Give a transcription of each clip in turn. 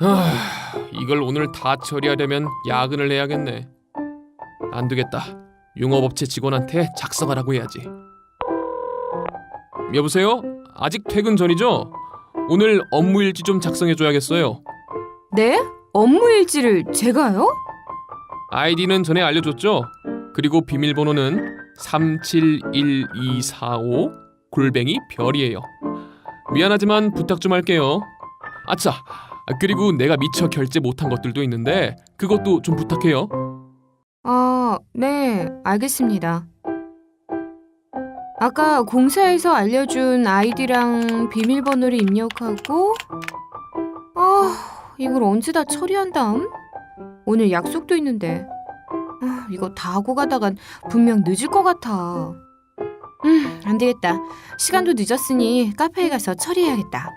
하, 이걸 오늘 다 처리하려면 야근을 해야겠네. 안 되겠다. 융업업체 직원한테 작성하라고 해야지. 여보세요? 아직 퇴근 전이죠? 오늘 업무 일지 좀 작성해 줘야겠어요. 네? 업무 일지를 제가요? 아이디는 전에 알려줬죠? 그리고 비밀번호는 371245 골뱅이 별이에요. 미안하지만 부탁 좀 할게요. 아차, 그리고 내가 미처 결제 못한 것들도 있는데 그것도 좀 부탁해요. 아, 네, 알겠습니다. 아까 공사에서 알려준 아이디랑 비밀번호를 입력하고, 아, 이걸 언제 다 처리한담? 오늘 약속도 있는데, 아, 이거 다 하고 가다간 분명 늦을 것 같아. 음, 안 되겠다. 시간도 늦었으니 카페에 가서 처리해야겠다.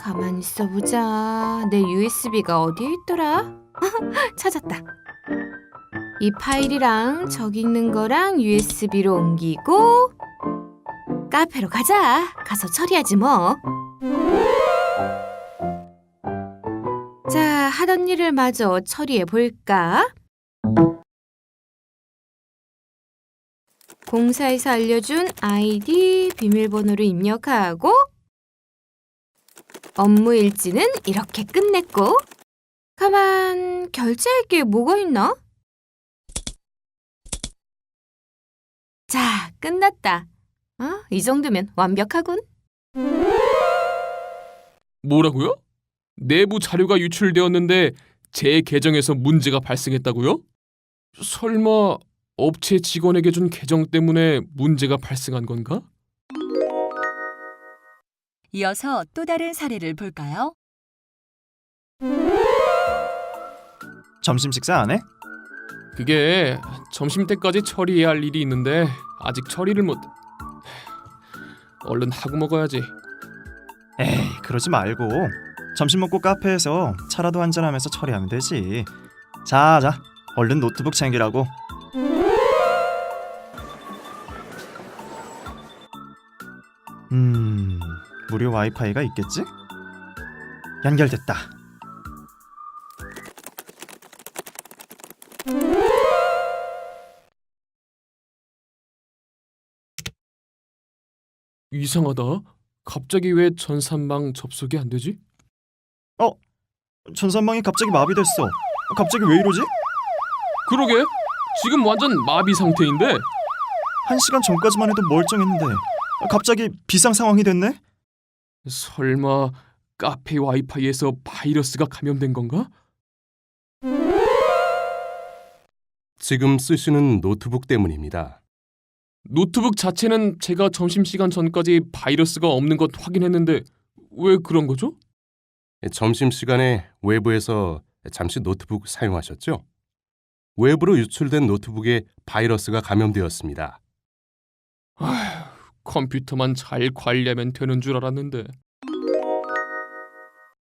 가만히 있어 보자. 내 USB가 어디에 있더라? 찾았다. 이 파일이랑 저기 있는 거랑 USB로 옮기고 카페로 가자. 가서 처리하지 뭐. 자, 하던 일을 마저 처리해 볼까? 공사에서 알려준 아이디 비밀번호를 입력하고 업무 일지는 이렇게 끝냈고 가만 결제할 게 뭐가 있나? 자, 끝났다. 어, 이 정도면 완벽하군. 뭐라고요? 내부 자료가 유출되었는데 제 계정에서 문제가 발생했다고요? 설마 업체 직원에게 준 계정 때문에 문제가 발생한 건가? 이어서 또 다른 사례를 볼까요? 점심 식사 안 해? 그게 점심 때까지 처리해야 할 일이 있는데 아직 처리를 못. 얼른 하고 먹어야지. 에이 그러지 말고 점심 먹고 카페에서 차라도 한잔 하면서 처리하면 되지 자 자 얼른 노트북 챙기라고 음 무료 와이파이가 있겠지? 연결됐다 이상하다. 갑자기 왜 전산망 접속이 안 되지? 전산망이 갑자기 마비됐어 갑자기 왜 이러지? 그러게. 지금 완전 마비 상태인데. 한 시간 전까지만 해도 멀쩡했는데 갑자기 비상 상황이 됐네? 설마 카페 와이파이에서 바이러스가 감염된 건가? 지금 쓰시는 노트북 때문입니다. 노트북 자체는 제가 점심시간 전까지 바이러스가 없는 것 확인했는데 왜 그런 거죠? 점심시간에 외부에서 잠시 노트북 사용하셨죠? 외부로 유출된 노트북에 바이러스가 감염되었습니다. 아휴, 컴퓨터만 잘 관리하면 되는 줄 알았는데